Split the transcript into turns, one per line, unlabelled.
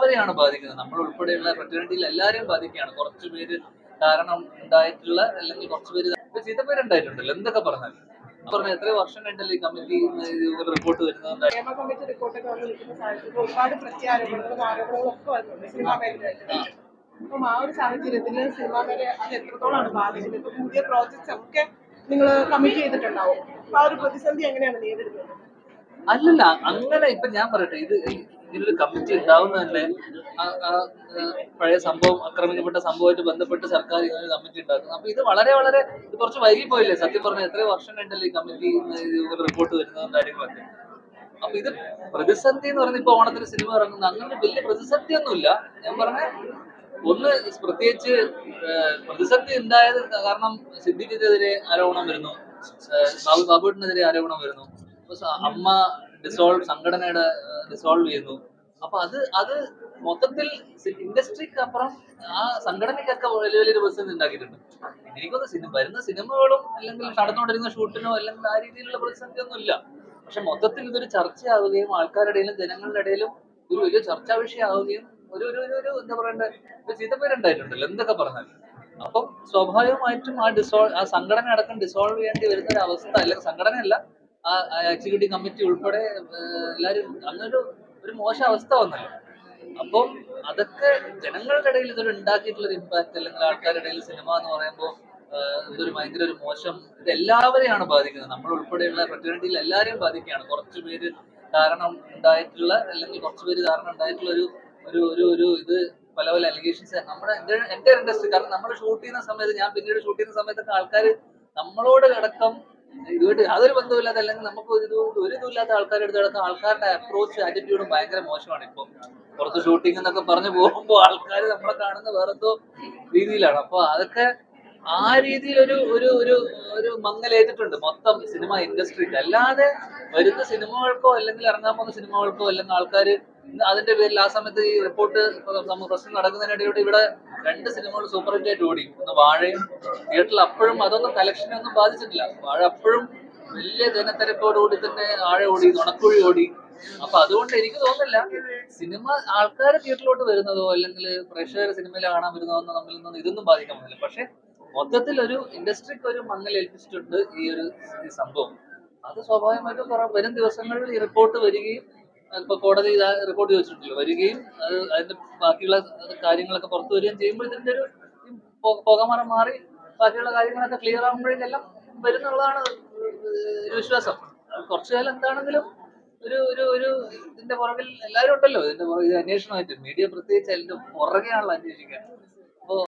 എല്ലാവരെയാണ് ബാധിക്കുന്നത്. നമ്മൾ ഉൾപ്പെടെയുള്ള ഫ്രറ്റേണിറ്റിയിൽ എല്ലാവരെയും ബാധിക്കുകയാണ്. കുറച്ചു പേര് കാരണം ഉണ്ടായിട്ടുള്ള അല്ലെങ്കിൽ കുറച്ചു പേര് ചീത്തപ്പേരുണ്ടായിട്ടുണ്ടല്ലോ എന്തൊക്കെ പറഞ്ഞാൽ പറഞ്ഞ എത്ര വർഷം കഴിഞ്ഞല്ലേ ഈ കമ്മിറ്റി റിപ്പോർട്ട് വരുന്നത്
കമ്മിറ്റി റിപ്പോർട്ടൊക്കെ വന്ന് നിൽക്കുന്ന സാഹചര്യത്തിൽ ഒരുപാട് പ്രത്യാരോപണങ്ങളും ആരോപണങ്ങളും ഒക്കെ വരുന്നുണ്ട് സിനിമാ മേഖലയായിട്ട് അപ്പം ആ ഒരു സാഹചര്യത്തിൽ സിനിമാ മേഖല അത് എത്രത്തോളാണ് ബാധിക്കുന്നത്? ഇപ്പൊ പുതിയ പ്രോജക്ട്സ് ഒക്കെ നിങ്ങൾ കമ്മിറ്റ് ചെയ്തിട്ടുണ്ടാവും. അപ്പൊ ആ ഒരു പ്രതിസന്ധി എങ്ങനെയാണ് നേരിടുന്നത്?
അല്ലല്ല അങ്ങനെ ഇപ്പൊ ഞാൻ പറയട്ടെ. ഇത് ഇതിനൊരു കമ്മിറ്റി ഉണ്ടാവുന്ന തന്നെ പഴയ സംഭവം ആക്രമിക്കപ്പെട്ട സംഭവമായിട്ട് ബന്ധപ്പെട്ട് സർക്കാർ ഇങ്ങനെ കമ്മിറ്റി ഉണ്ടാക്കുന്നു. അപ്പൊ ഇത് വളരെ വളരെ കുറച്ച് വൈകി പോയില്ലേ സത്യം പറഞ്ഞ എത്ര വർഷം കണ്ടല്ലേ ഈ കമ്മിറ്റി റിപ്പോർട്ട് വരുന്നതും കാര്യങ്ങളൊക്കെ. അപ്പൊ ഇത് പ്രതിസന്ധി എന്ന് പറയുന്നത് ഇപ്പൊ ഓണത്തിന് സിനിമ ഇറങ്ങുന്ന. അങ്ങനെ വലിയ പ്രതിസന്ധി ഒന്നുമില്ല ഞാൻ പറഞ്ഞ ഒന്ന് പ്രത്യേകിച്ച് പ്രതിസന്ധി ഉണ്ടായത് കാരണം സിദ്ദിഖിനെതിരെ ആരോപണം വരുന്നു. ബാബു ബാബുട്ടിനെതിരെ ആരോപണം വരുന്നു. അമ്മ ഡിസോൾവ് സംഘടനയുടെ ഡിസോൾവ് ചെയ്യുന്നു. അപ്പൊ അത് അത് മൊത്തത്തിൽ ഇൻഡസ്ട്രിക്ക് അപ്പുറം ആ സംഘടനയ്ക്കൊക്കെ വലിയ വലിയൊരു പ്രശ്നം ഉണ്ടാക്കിയിട്ടുണ്ട്. എനിക്കൊന്ന് സിനിമ വരുന്ന സിനിമകളും അല്ലെങ്കിൽ നടന്നുകൊണ്ടിരുന്ന ഷൂട്ടിനോ അല്ലെങ്കിൽ ആ രീതിയിലുള്ള പ്രതിസന്ധി ഒന്നും ഇല്ല. പക്ഷെ മൊത്തത്തിൽ ഇതൊരു ചർച്ചയാവുകയും ആൾക്കാരുടെ ഇടയിലും ജനങ്ങളുടെ ഇടയിലും ഒരു വലിയ ചർച്ചാ വിഷയമാവുകയും ഒരു ഒരു ഒരു- ഒരു എന്താ പറയണ്ടേ ഒരു ചീത്തപ്പേരുണ്ടായിട്ടുണ്ടല്ലോ എന്തൊക്കെ പറഞ്ഞാൽ അപ്പം സ്വാഭാവികമായിട്ടും ആ ഡിസോൾവ് ആ സംഘടന അടക്കം ഡിസോൾവ് ചെയ്യേണ്ടി വരുന്ന ഒരു അവസ്ഥ അല്ലെങ്കിൽ സംഘടനയല്ല ആ എക്സിക്യൂട്ടീവ് കമ്മിറ്റി ഉൾപ്പെടെ എല്ലാവരും അങ്ങനൊരു ഒരു മോശം അവസ്ഥ വന്നല്ലോ. അപ്പം അതൊക്കെ ജനങ്ങളുടെ ഇടയിൽ ഇതൊരു ഉണ്ടാക്കിയിട്ടുള്ള ഒരു ഇമ്പാക്ട് അല്ലെങ്കിൽ ആൾക്കാരുടെ ഇടയിൽ സിനിമ എന്ന് പറയുമ്പോൾ ഇതൊരു ഭയങ്കര ഒരു മോശം ഇത് എല്ലാവരെയാണ് ബാധിക്കുന്നത്. നമ്മൾ ഉൾപ്പെടെയുള്ള ഫ്രറ്റേണിറ്റിയിൽ എല്ലാവരെയും ബാധിക്കുകയാണ്. കുറച്ച് പേര് കാരണം ഉണ്ടായിട്ടുള്ള അല്ലെങ്കിൽ കുറച്ച് പേര് കാരണം ഉണ്ടായിട്ടുള്ള ഒരു ഒരു ഒരു ഒരു ഇത് പല പല അലിഗേഷൻസ് നമ്മുടെ എന്റെ എന്റെ ഇൻഡസ്ട്രി കാരണം നമ്മൾ ഷൂട്ട് ചെയ്യുന്ന സമയത്ത് ഞാൻ പിന്നീട് ഷൂട്ട് ചെയ്യുന്ന സമയത്തൊക്കെ ആൾക്കാർ നമ്മളോട് അടക്കം ഇതുമായിട്ട് യാതൊരു ബന്ധവുമില്ലാത്ത അല്ലെങ്കിൽ നമുക്ക് ഒരു ഒരു ഇതുമില്ലാത്ത ആൾക്കാരുടെ അടുത്ത് കിടക്കാൻ ആൾക്കാരുടെ അപ്രോച്ച് ആറ്റിറ്റ്യൂഡും ഭയങ്കര മോശമാണ് ഇപ്പം. പുറത്ത് ഷൂട്ടിംഗ് എന്നൊക്കെ പറഞ്ഞു പോകുമ്പോൾ ആൾക്കാർ നമ്മളെ കാണുന്ന വേറെ എന്തോ രീതിയിലാണ്. അപ്പൊ അതൊക്കെ ആ രീതിയിൽ ഒരു ഒരു ഒരു ഒരു മങ്ങലേറ്റിട്ടുണ്ട് മൊത്തം സിനിമ ഇൻഡസ്ട്രിക്ക് അല്ലാതെ വരുന്ന സിനിമകൾക്കോ അല്ലെങ്കിൽ ഇറങ്ങാൻ പോകുന്ന സിനിമകൾക്കോ അല്ലെങ്കിൽ ആൾക്കാർ അതിന്റെ പേരിൽ ആ സമയത്ത് ഈ റിപ്പോർട്ട് പ്രശ്നം നടക്കുന്നതിനിടയിലൂടെ ഇവിടെ രണ്ട് സിനിമകൾ സൂപ്പർ ഹിറ്റ് ആയിട്ട് ഓടി. ഒന്ന് വാഴയും തിയേറ്ററിൽ അപ്പോഴും അതൊന്നും കളക്ഷനെ ഒന്നും ബാധിച്ചിട്ടില്ല. വാഴ അപ്പോഴും വലിയ ജനത്തിരക്കോടുകൂടി തന്നെ ആഴ ഓടി നുണക്കുഴി ഓടി. അപ്പൊ അതുകൊണ്ട് എനിക്ക് തോന്നുന്നില്ല സിനിമ ആൾക്കാർ തിയേറ്ററിലോട്ട് വരുന്നതോ അല്ലെങ്കിൽ പ്രേക്ഷകർ സിനിമയിൽ കാണാൻ വരുന്നതോ ഒന്നും നമ്മളിൽ ഇതൊന്നും ബാധിക്കാൻ പോകുന്നില്ല പക്ഷെ മൊത്തത്തിൽ ഒരു ഇൻഡസ്ട്രിക്ക് ഒരു മങ്ങൽ ഏൽപ്പിച്ചിട്ടുണ്ട് ഈ ഒരു സംഭവം. അത് സ്വാഭാവികമായിട്ടും വരും ദിവസങ്ങളിൽ ഈ റിപ്പോർട്ട് വരികയും ഇപ്പൊ കോടതി റിപ്പോർട്ട് ചോദിച്ചിട്ടില്ല വരികയും അത് അതിന്റെ ബാക്കിയുള്ള കാര്യങ്ങളൊക്കെ പുറത്തു വരികയും ചെയ്യുമ്പോൾ ഇതിന്റെ ഒരു പുകമറ മാറി ബാക്കിയുള്ള കാര്യങ്ങളൊക്കെ ക്ലിയർ ആകുമ്പോഴേക്കെല്ലാം വരുന്നുള്ളതാണ് ഒരു വിശ്വാസം. കുറച്ചു കാലം എന്താണെങ്കിലും ഒരു ഒരു ഒരു ഇതിന്റെ പുറകിൽ എല്ലാവരും ഉണ്ടല്ലോ. ഇതിന്റെ പുറകിൽ അന്വേഷണമായിട്ട്. മീഡിയ പ്രത്യേകിച്ച് അതിന്റെ പുറകെയാണല്ലോ അന്വേഷിക്കാൻ.